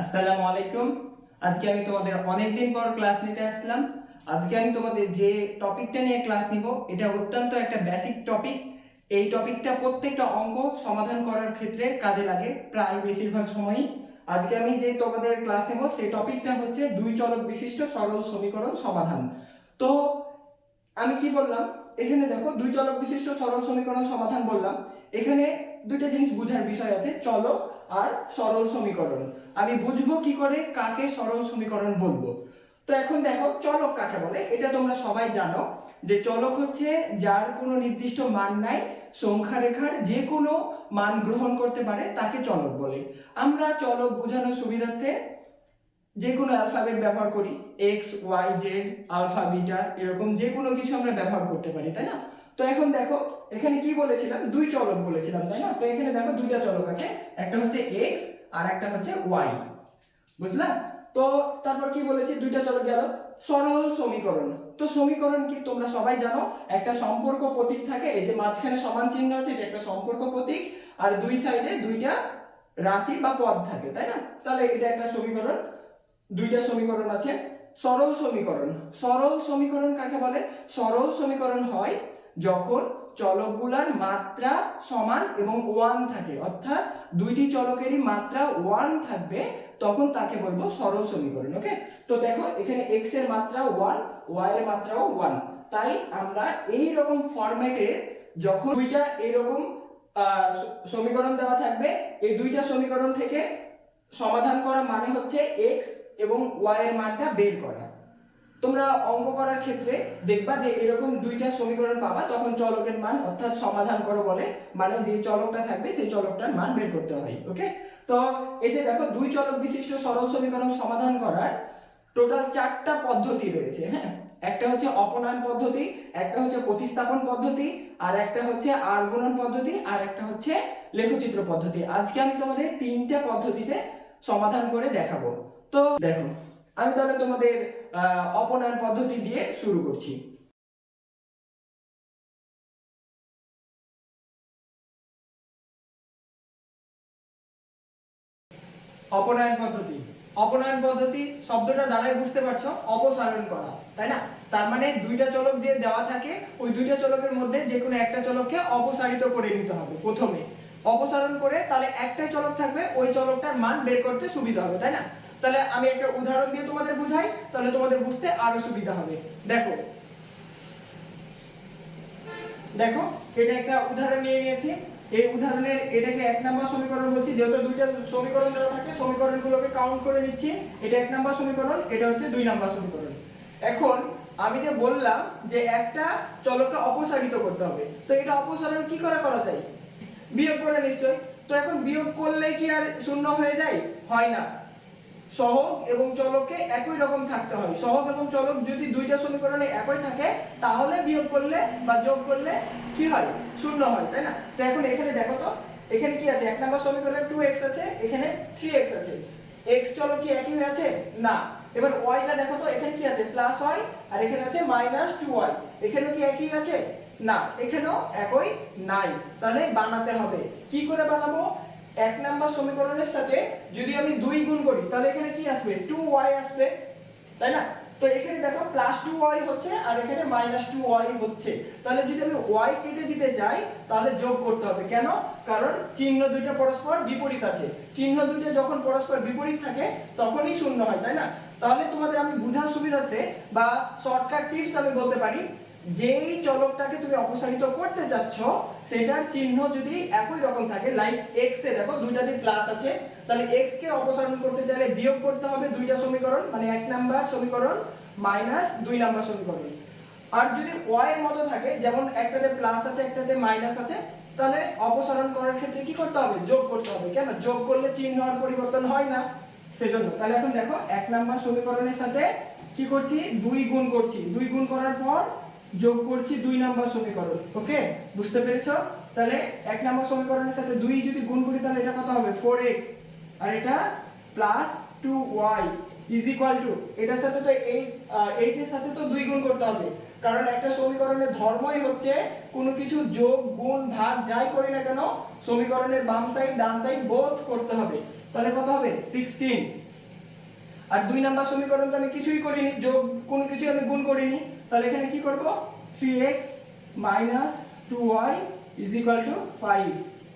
আসসালামু আলাইকুম। আজকে আমি তোমাদের অনেকদিন পর ক্লাস নিতে আসলাম। আজকে আমি তোমাদের যে টপিকটা নিয়ে ক্লাস নিব, এটা অত্যন্ত একটা বেসিক টপিক এই টপিকটা প্রত্যেকটা অঙ্ক সমাধান করার ক্ষেত্রে কাজে লাগে, প্রায় বেশিরভাগ সময়ই। আজকে আমি যে তোমাদের ক্লাস নেব, সেই টপিকটা হচ্ছে দুই চলক বিশিষ্ট সরল সমীকরণ সমাধান। তো আমি কি বললাম? এখানে দেখো, দুই চলক বিশিষ্ট সরল সমীকরণ সমাধান বললাম। এখানে দুইটা জিনিস বোঝার বিষয় আছে, চলক আর সরল সমীকরণ। আমি বুঝব কি করে? কাকে সরল সমীকরণ বলব? তো এখন দেখো, চলক কাকে বলে? এটা তোমরা সবাই জানো যে চলক হচ্ছে যার কোনো নির্দিষ্ট মান নাই সংখ্যা রেখার যে কোনো মান গ্রহণ করতে পারে, তাকে চলক বলে। আমরা চলক বোঝানোর সুবিধার্থে যে কোনো অ্যালফাবেট ব্যবহার করি। X, Y, Z, alpha, beta, এরকম যে কোনো কিছু আমরা ব্যবহার করতে পারি, তাই না? তো এখন দেখো, এখানে কি বলেছিলাম? দুই চলক বলেছিলাম, তাই না? তো এখানে দেখো দুইটা চলক আছে, একটা হচ্ছে এক্স আর একটা হচ্ছে ওয়াই বুঝলাম তো তারপর কি বলেছি? দুইটা চলক গেল। সরল সমীকরণ। তো সমীকরণ কি তোমরা সবাই জানো? একটা সম্পর্ক প্রতীক থাকে, এই যে মাঝখানে সমান চিহ্ন আছে, এটা একটা সম্পর্ক প্রতীক, আর দুই সাইডে দুইটা রাশি বা পদ থাকে, তাই না? তাহলে এটা একটা সমীকরণ, দুইটা সমীকরণ আছে। সরল সমীকরণ। সরল সমীকরণ কাকে বলে? সরল সমীকরণ হয় যখন চলকগুলার মাত্রা সমান এবং ওয়ান থাকে অর্থাৎ দুইটি চলকেরই মাত্রা ওয়ান থাকবে তখন তাকে বলব সরল সমীকরণ ওকে তো দেখো এখানে এক্সের মাত্রা ওয়ান ওয়াই এর মাত্রাও ওয়ান তাই আমরা এই রকম ফরম্যাটে যখন দুইটা এইরকম আহ, সমীকরণ দেওয়া থাকবে এই দুইটা সমীকরণ থেকে সমাধান করা মানে হচ্ছে এক্স এবং ওয়াই এর মানটা বের করা। তোমরা অঙ্ক করার ক্ষেত্রে দেখবা যে এরকম দুইটা সমীকরণ পাবা, তখন চলকের মান অর্থাৎ সমাধান করো বলে মানে যে চলকটা থাকবে সেই চলকটার মান বের করতে হয় ওকে তো এই যে দেখো, দুই চলক বিশিষ্ট সরল সমীকরণ সমাধান করার টোটাল চারটা পদ্ধতি রয়েছে হ্যাঁ? একটা হচ্ছে অপনয়ন পদ্ধতি, একটা হচ্ছে প্রতিস্থাপন পদ্ধতি, আর একটা হচ্ছে আর গুণন পদ্ধতি, আর একটা হচ্ছে লেখচিত্র পদ্ধতি। আজকে আমি তোমাদের তিনটা পদ্ধতিতে সমাধান করে দেখাবো। তো দেখো আমি তাহলে তোমাদের অপনয়ন পদ্ধতি দিয়ে শুরু করছি। অপনয়ন পদ্ধতি। অপনয়ন পদ্ধতি শব্দটা দ্বারাই বুঝতে পারছ, অপসারণ করা, তাই না? তার মানে দুইটা চলক দিয়ে দেওয়া থাকে, ওই দুইটা চলকের মধ্যে যে কোনো একটা চলককে অপসারিত করে নিতে হবে প্রথমে। অপসারণ করে তাহলে একটাই চলক থাকবে, ওই চলকটার মান বের করতে সুবিধা হবে, তাই না? তাহলে আমি একটা উদাহরণ দিয়ে তোমাদের বুঝাই, তাহলে তোমাদের বুঝতে আরও সুবিধা হবে। দেখো। দেখো, এটা একটা উদাহরণ নিয়ে নিয়েছি। এই উদাহরণের এটাকে এক নাম্বার সমীকরণ বলছি। যেহেতু দুইটা সমীকরণ দেওয়া থাকে, সমীকরণগুলোকে কাউন্ট করে নিচ্ছি। এটা এক নাম্বার সমীকরণ, এটা হচ্ছে দুই নাম্বার সমীকরণ। এখন আমি যে বললাম যে একটা চলককে অপসারিত করতে হবে, তো এটা অপসারণ কি করে করা যায়? বিয়োগ করে নিশ্চয় তো এখন বিয়োগ করলে কি আর শূন্য হয়ে যায়? হয় না। সহগ এবং চলককে একই রকম থাকতে হয়। সহগ এবং চলক যদি দুইটা সমীকরণে একই থাকে, তাহলে বিয়োগ করলে বা যোগ করলে কি হয়? শূন্য হয়, তাই না? তো এখন এখানে দেখো তো, এখানে কি আছে? এক নম্বর সমীকরণে টু এক্স আছে, এখানে থ্রি এক্স আছে। এক্স চলক কি একই হয়ে আছে? না। এবার ওয়াইটা দেখো তো, এখানে কি আছে? প্লাস ওয়াই আর এখানে আছে মাইনাস টু ওয়াই এখানেও কি একই আছে? না। এখানেও একই নাই। তাহলে বানাতে হবে। কি করে বানাবো? এক নাম্বার সমীকরণের সাথে যদি আমি দুই গুণ করি, তাহলে এখানে কি আসবে? টু ওয়াই আসবে, তাই না? তো এখানে দেখো প্লাস টু ওয়াই হচ্ছে আর এখানে মাইনাস টু ওয়াই হচ্ছে। তাহলে যদি আমি ওয়াই কেটে দিতে যাই তাহলে যোগ করতে হবে। কেন? কারণ চিহ্ন দুইটা পরস্পর বিপরীত আছে। চিহ্ন দুইটা যখন পরস্পর বিপরীত থাকে, তখনই শূন্য হয়, তাই না? তাহলে তোমাদের আমি বোঝার সুবিধার্থে বা শর্টকাট টিপস আমি বলতে পারি। যেই চলকটাকে তুমি অপসারিত করতে চাচ্ছ সেটার চিহ্ন যদি একই রকম থাকে লাইক এক্স এ দেখো দুইটাতে প্লাস আছে, তাহলে এক্স কে অপসারণ করতে চাইলে বিয়োগ করতে হবে দুইটা সমীকরণ মানে এক নাম্বার সমীকরণ মাইনাস দুই নাম্বার সমীকরণ। আর যদি ওয়াই এর মতো থাকে, যেমন একটাতে প্লাস আছে, একটাতে মাইনাস আছে, তাহলে অপসারণ করার ক্ষেত্রে কি করতে হবে? যোগ করতে হবে। কেন? যোগ করলে চিহ্ন আর পরিবর্তন হয় না। সেজন্য, তাহলে এখন দেখো, এক নাম্বার সমীকরণের সাথে কি করছি? দুই গুণ করছি। দুই গুণ করার পর যোগ করছি দুই নাম্বার সমীকরণ ওকে বুঝতে পেরেছ? তাহলে এক নাম্বার সমীকরণের সাথে দুই যদি গুণ করি, তাহলে এটা কত হবে? ফোর এক্স আর এটা plus two Y is equal to এটার সাথে তো এইট এইটের সাথে তো দুই গুণ করতে হবে। কারণ একটা সমীকরণের ধর্মই হচ্ছে কোনো কিছু যোগ, গুণ, ভাগ যাই করি না কেন, সমীকরণের বাম সাইড ডান সাইড বোধ করতে হবে। তাহলে কত হবে? সিক্সটিন আর দুই নাম্বার সমীকরণ তো আমি কিছুই করিনি, যোগ কোনো কিছু আমি গুণ করিনি। তাহলে এখানে কি করব? Three X minus two Y is equal to five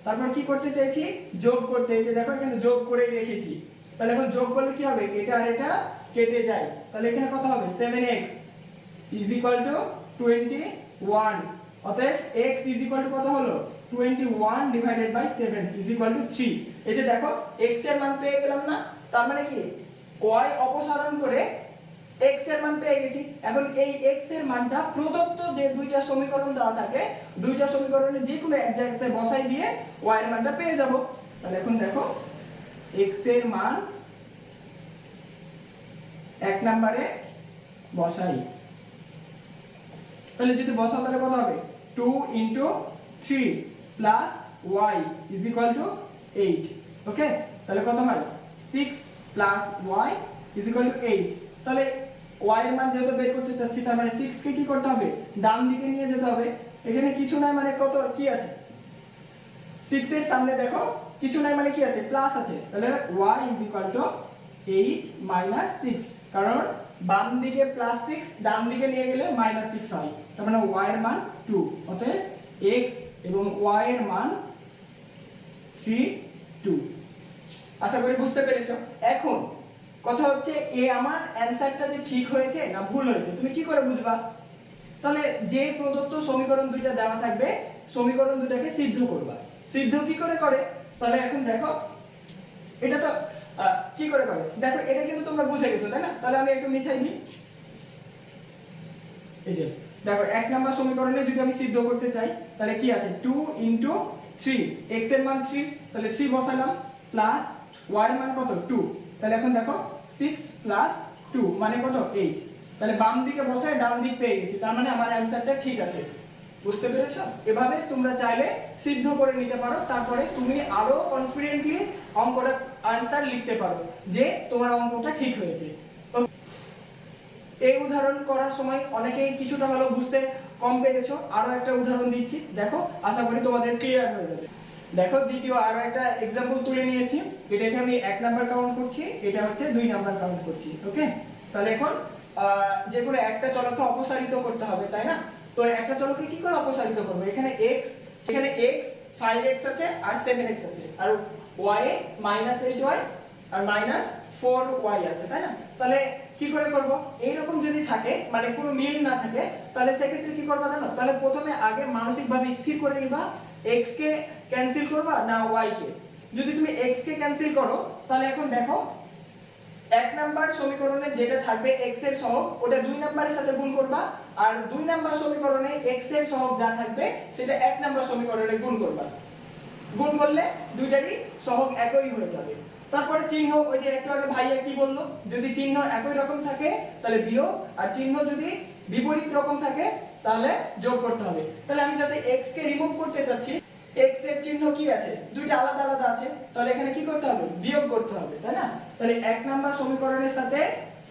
তারপর কি করতে চাইছি? যোগ করতে। এই যে দেখো, এখানে যোগ করেই রেখেছি। তাহলে এখন যোগ করলে কি হবে? এটা আর এটা কেটে যায়। তাহলে এখানে কত হবে? Seven X is equal to twenty one অতএব এক্স ইজ ইকুয়াল টু কত হলো? Twenty one divided by seven is equal to three এই যে দেখো এক্সের মান পেয়ে গেলাম না? তার মানে কি? ওয়াই অপসারণ করে এক্সের মান পেয়ে গেছি। এখন এই এক্সের মানটা প্রদত্ত যে দুইটা সমীকরণ দেওয়া থাকে, দুইটা সমীকরণে যে কোনো এক জায়গাতে বসাই দিয়ে ওয়াই এর মানটা পেয়ে যাব। তাহলে এখন দেখো এক্সের মান এক নম্বরে বসাই। তাহলে যদি বসাও তাহলে কত হবে? Two into three plus Y is equal to eight okay তাহলে কত হয়? Six plus Y is equal to eight তাহলে ওয়াই এর মান যেহেতু বের করতে চাচ্ছি, তার মানে সিক্স কে কি করতে হবে? ডান দিকে নিয়ে যেতে হবে। এখানে কিছু নাই মানে কত, কি আছে? সিক্স এর সামনে দেখো, কিছু নাই মানে কি আছে? প্লাস আছে। তাহলে Y is equal eight minus six কারণ বাম দিকে প্লাস সিক্স ডান দিকে নিয়ে গেলে মাইনাস সিক্স হয়। তার মানে ওয়াই এর মান টু অতএব এক্স এবং ওয়াই এর মান থ্রি টু আশা করি বুঝতে পেরেছ। এখন কথা হচ্ছে, এ আমার অ্যানসারটা যে ঠিক হয়েছে না ভুল হয়েছে, তুমি কি করে বুঝবা? তাহলে যে প্রদত্ত সমীকরণ দুইটা দেওয়া থাকবে, সমীকরণ দুটাকে সিদ্ধ করবা। সিদ্ধ কি করে করে? তাহলে এখন দেখো, এটা তো কি করে করে? দেখো, এটা কিন্তু তোমরা বুঝে গেছো, তাই না? তাহলে আমি একটু মিশাই দিই। এই যে, দেখো, এক নাম্বার সমীকরণে যদি আমি সিদ্ধ করতে চাই, তাহলে কি আছে? টু ইন্টু থ্রি এক্সের মান থ্রি তাহলে থ্রি বসালাম প্লাস ওয়াই এর মান কত? টু তাহলে এখন দেখো সিক্স প্লাস টু মানে কত? এইট তাহলে বাম দিকে বসায় ডান দিক পেয়ে গেছি। তার মানে আমার অ্যান্সারটা ঠিক আছে। বুঝতে পেরেছ? এভাবে তোমরা চাইলে সিদ্ধ করে নিতে পারো। তারপরে তুমি আরও কনফিডেন্টলি অঙ্কটা আনসার লিখতে পারো, যে তোমার অঙ্কটা ঠিক হয়েছে। এই উদাহরণ করার সময় অনেকেই কিছুটা হলেও বুঝতে কম পেরেছ। আরও একটা উদাহরণ দিচ্ছি। দেখো, আশা করি তোমাদের ক্লিয়ার হয়ে যাবে। দেখো, দ্বিতীয় আরও একটা এক্সাম্পল তুলে নিয়েছি। এটাকে আমি এক নাম্বার কাউন্ট করছি, এটা হচ্ছে দুই নাম্বার কাউন্ট করছি ওকে তাহলে এখন যে কোনো একটা চলকে অপসারিত করতে হবে, তাই না? তো একটা চলকে কি করে অপসারিত করব? এখানে x এখানে x 5x আছে আর 7x আছে। আর এ মাইনাস এইট ওয়াই আর মাইনাস ফোর ওয়াই আছে, তাই না? তাহলে কি করে করব? এইরকম যদি থাকে মানে কোনো মিল না থাকে, তাহলে সেক্ষেত্রে কি করবা জানো? তাহলে প্রথমে আগে মানসিকভাবে স্থির করে নিবা, x কে ক্যান্সেল করবা না y কে। যদি তুমি x কে ক্যান্সেল করো, তাহলে এখন দেখো, এক নাম্বার সমীকরণে যেটা থাকবে x এর সহগ, ওটা দুই নাম্বারের সাথে গুণ করবা, আর দুই নাম্বার সমীকরণে x এর সহগ যা থাকবে, সেটা এক নাম্বার সমীকরণে গুণ করবা। গুণ করলে দুইটারই সহগ একই হয়ে যাবে। তারপরে চিহ্ন, ওই যে একটু আগে ভাইয়া কি বলল? যদি চিহ্ন একই রকম থাকে, তাহলে বিয়োগ, আর চিহ্ন যদি বিপরীত রকম থাকে, তাহলে যোগ করতে হবে। তাহলে আমি যাতে x কে রিমুভ করতে চাচ্ছি, x এর চিহ্ন কি আছে? দুইটা আলাদা আলাদা আছে, তাহলে এখানে কি করতে হবে? বিয়োগ করতে হবে, তাই না? তাহলে এক নাম্বার সমীকরণের সাথে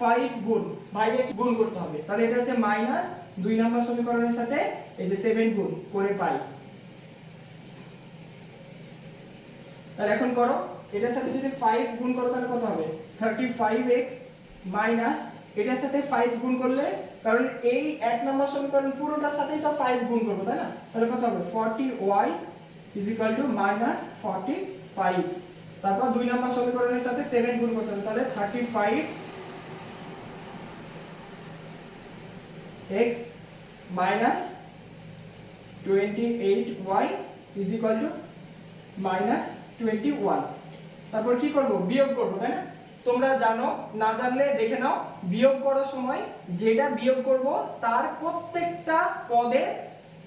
ফাইভ গুণ, ভাইয়া গুণ করতে হবে? তাহলে এটা হচ্ছে মাইনাস দুই নাম্বার সমীকরণের সাথে এই যে সেভেন গুণ করে পাই। তাহলে এখন করো। এটার সাথে যদি 5 গুণ করো তাহলে কত হবে? 35x মাইনাস এটার সাথে 5 গুণ করলে, কারণ এই এক নম্বর সমীকরণ পুরোটার সাথেই তো 5 গুণ করব, তাই না? তাহলে কত হবে? 40y is equal to minus 45 তারপর দুই নম্বর সমীকরণের সাথে 7 গুণ করতে হবে, তাহলে 35 x minus 28y is equal to minus twenty one তারপর কি করব? বিয়োগ করব, তাই না? তোমরা জানো, না জানলে দেখে নাও, বিয়োগ করার সময় যেটা বিয়োগ করব, তার প্রত্যেকটা পদে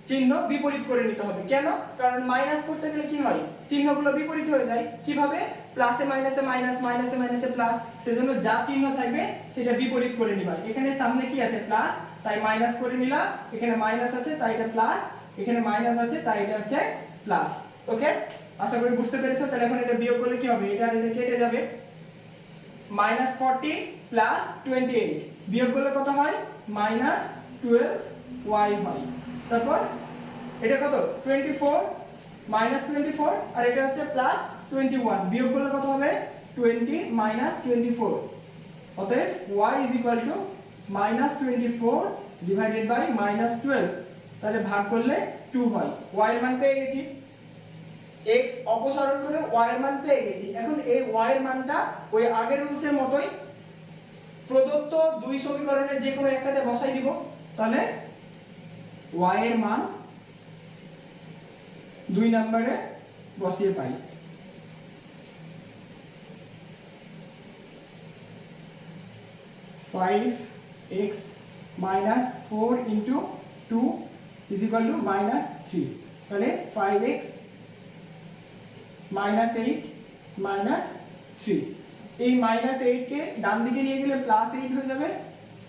চিহ্ন বিপরীত করে নিতে হবে। কেন? কারণ মাইনাস করতে গেলে কি হয়? চিহ্নগুলো বিপরীত হয়ে যায়। কীভাবে? প্লাসে মাইনাসে মাইনাস মাইনাসে মাইনাসে প্লাস সেজন্য যা চিহ্ন থাকবে, সেটা বিপরীত করে নিবা। এখানে সামনে কি আছে? প্লাস তাই মাইনাস করে নিলাম। এখানে মাইনাস আছে, তাই এটা প্লাস এখানে মাইনাস আছে, তাই এটা হচ্ছে প্লাস ওকে আশা করি বুঝতে পেরেছ, তাহলে এখন এটা বিয়োগ করলে কি হবে? এটা এটা কেটে যাবে। Minus forty plus twenty eight বিয়োগ করলে কত হয়? মাইনাস টুয়েলভ ওয়াই হয়। তারপর এটা কত? Twenty four minus twenty four আর এটা হচ্ছে প্লাস টোয়েন্টি ওয়ান বিয়োগ করলে কত হবে? টোয়েন্টি মাইনাস টোয়েন্টি ফোর অতএব Y is equal to minus twenty four divided by minus twelve তাহলে ভাগ করলে টু হয়। ওয়াই মান পেয়ে গেছি। এক্স অপসারণ করে ওয়াই এর মান পেয়ে গেছি। এখন এই ওয়াই এর মানটা ওই আগের রুলসের মতোই প্রদত্ত দুই সমীকরণের যে কোনো একটাতে বসাই দিব। তাহলে ওয়াই এর মান দুই নম্বরে বসিয়ে পাই। Five X minus four into two is two minus three তাহলে five X minus eight minus three এই মাইনাস এইটকে ডান দিকে নিয়ে গেলে প্লাস এইট হয়ে যাবে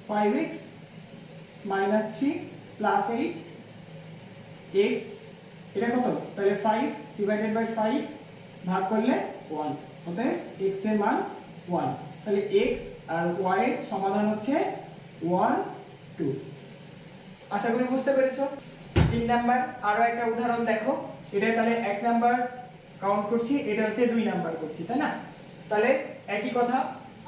five X minus three plus eight X এটা কত? তাহলে ফাইভ ডিভাইডেড বাই ফাইভ ভাগ করলে ওয়ান অতএব এক্সের মান ওয়ান তাহলে এক্স আর ওয়াই এর সমাধান হচ্ছে ওয়ান টু আশা করি বুঝতে পেরেছ। তিন নাম্বার, আরও একটা উদাহরণ দেখো। এটা তাহলে এক নাম্বার কাউন্ট করছি, এটা হচ্ছে দুই নাম্বার করছি, তাই না? তাহলে একই কথা,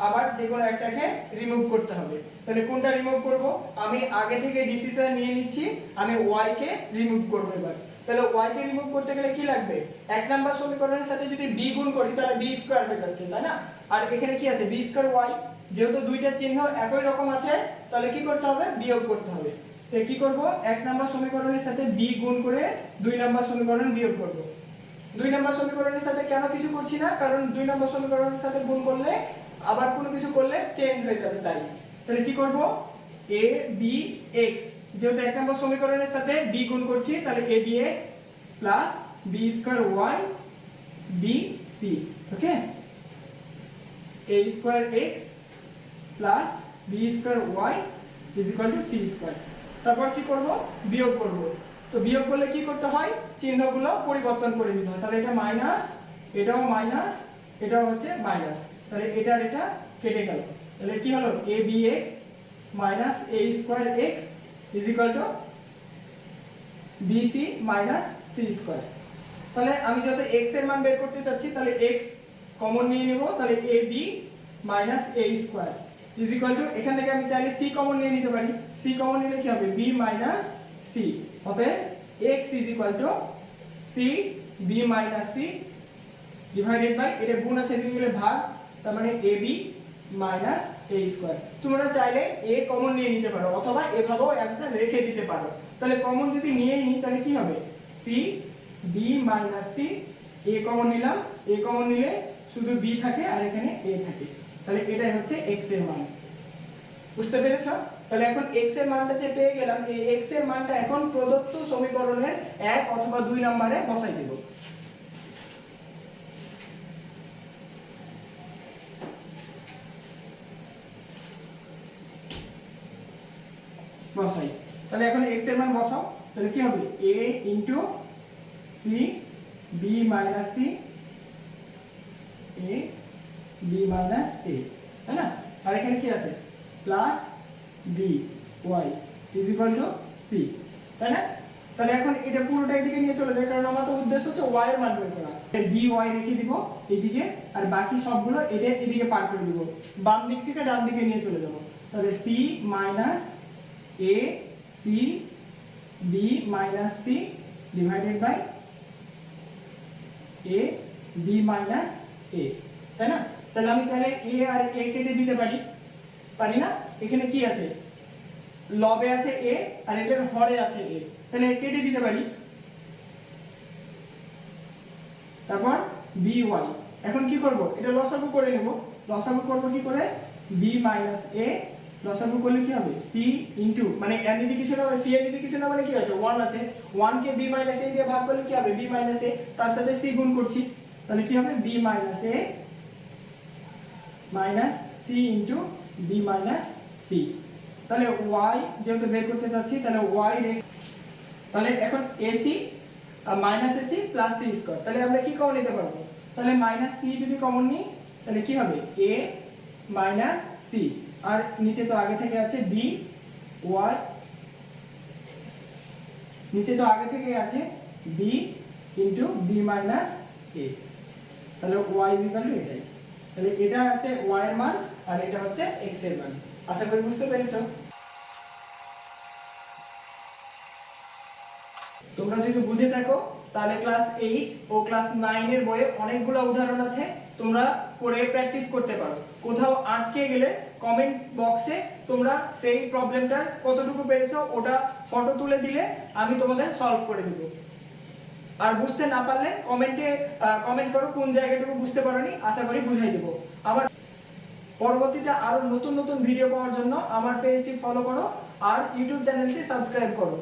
আবার যে কোনো একটাকে রিমুভ করতে হবে। তাহলে কোনটা রিমুভ করব? আমি আগে থেকে ডিসিশন নিয়ে নিচ্ছি, আমি ওয়াই কে রিমুভ করব এবার। তাহলে ওয়াই কে রিমুভ করতে গেলে কি লাগবে? এক নাম্বার সমীকরণের সাথে যদি বি গুণ করি, তাহলে বি স্কয়ার হয়ে যাচ্ছে, তাই না? আর এখানে কি আছে? বি স্কয়ার ওয়াই যেহেতু দুইটা চিহ্ন একই রকম আছে, তাহলে কি করতে হবে? বিয়োগ করতে হবে। তো কি করব? এক নাম্বার সমীকরণের সাথে বি গুণ করে দুই নাম্বার সমীকরণ বিয়োগ করব। দুই নম্বর সমীকরণের সাথে কেন কিছু করছি না? কারণ দুই নম্বর সমীকরণের সাথে গুণ করলে, আবার কোনো কিছু করলে চেঞ্জ হয়ে যাবে তাই। তাহলে কি করব? এ বি এক্স যেহেতু এক নম্বর সমীকরণের সাথে বি গুণ করছি, তাহলে A B X plus B square Y B C okay A square X plus B square Y is equal to C square তারপর কি করব? বিয়োগ করব। তো বিয়োগ করলে কি করতে হয়? চিহ্নগুলো পরিবর্তন করে দিতে হয়। তাহলে এটা মাইনাস এটাও মাইনাস এটাও হচ্ছে মাইনাস তাহলে এটা আর এটা কেটে গেল। তাহলে কি হলো? A B X minus A square X is equal to BC minus C square তাহলে আমি যত এক্সের মান বের করতে চাচ্ছি, তাহলে এক্স কমন নিয়ে নেব। তাহলে A B minus A square is equal to এখান থেকে আমি চাইলে সি কমন নিয়ে নিতে পারি। সি কমন নিলে কি হবে? বি মাইনাস সি অতএব X is equal to C B minus C divided by এটা গুণ আছে এদিকে গেলে ভাগ, তার মানে A B minus A square তোমরা চাইলে এ কমন নিয়ে নিতে পারো, অথবা এভাবেও অ্যান্সার রেখে দিতে পারো। তাহলে কমন যদি নিয়েই নিই, তাহলে কি হবে? C B minus C A common নিলাম এ কমন নিলে শুধু বি থাকে আর এখানে এ থাকে। তাহলে এটাই হচ্ছে এক্সের মান। বুঝতে পেরেছ? তাহলে এখন এক্সের মানটা যে পেয়ে গেলাম, এই এক্সের মানটা এখন প্রদত্ত সমীকরণের এক অথবা দুই নম্বরে বসাই দেব। বসাই। তাহলে এখন এক্সের মান বসাও। তাহলে কি হবে? A into C B minus C A B minus A তাই না? আর এখানে কি আছে? Plus B Y is equal to C তাই না তাহলে এখন এটা পুরোটা এদিকে নিয়ে চলে যায় কারণ আমার তো উদ্দেশ্য হচ্ছে ওয়াই এর মান বের করা। বি ওয়াই রেখে দিব এদিকে, আর বাকি সবগুলো এটা এদিকে পার করে দিব। বাম দিক থেকে ডান দিকে নিয়ে চলে যাব। তাহলে C minus A C B minus C divided by A B minus A তাই না তাহলে আমি চাইলে এ আর এ কেটে দিতে পারি। পারি না? এখানে কি আছে? লবে আছে এ আর এটার হরে আছে এ তাহলে কেটে দিতে পারি। তারপর বি ওয়াই এখন কি করব? এটা লসাগু করে নেব। লসাগু করব কি করে? বি মাইনাস এ লসাগু করলে কি হবে? সি ইন্টু মানে এর নিচে কিছু না সি এর নিচে কিছু না মানে কি আছে? ওয়ান আছে। ওয়ান কে বি মাইনাস এ দিয়ে ভাগ করলে কি হবে? বি মাইনাস এ তার সাথে সি গুণ করছি। তাহলে কি হবে? B minus A minus C into B minus C তাহলে ওয়াই যেহেতু বের করতে চাচ্ছি তাহলে ওয়াই তাহলে এখন AC minus AC plus C square তাহলে আমরা কি কমন নিতে পারব? তাহলে মাইনাস সি যদি কমন নিই, তাহলে কি হবে? এ মাইনাস সি আর নিচে তো আগে থেকে আছে বি ওয়াই নিচে তো আগে থেকে আছে B into B minus A তাহলে ওয়াই ইজ ইকাল টু এটাই তাহলে এটা হচ্ছে ওয়াই এর মান। আর এটা হচ্ছে এক্সের মান। আশা করি বুঝতে পেরেছ? তোমরা যদি বুঝে থাকো, তাহলে ক্লাস এইট ও ক্লাস নাইনের বইয়ে অনেকগুলো উদাহরণ আছে, তোমরা করে প্র্যাকটিস করতে পারো। কোথাও আটকে গেলে কমেন্ট বক্সে তোমরা সেই প্রবলেমটার কতটুকু পেরেছ, ওটা ফটো তুলে দিলে আমি তোমাদের সলভ করে দেবো। আর বুঝতে না পারলে কমেন্টে কমেন্ট করো কোন জায়গাটুকু বুঝতে পারোনি, আশা করি বুঝাই দেবো। আবার পরবর্তীতে আরও নতুন নতুন ভিডিও পাওয়ার জন্য আমার পেজটি ফলো করো আর ইউটিউব চ্যানেলটি সাবস্ক্রাইব করো।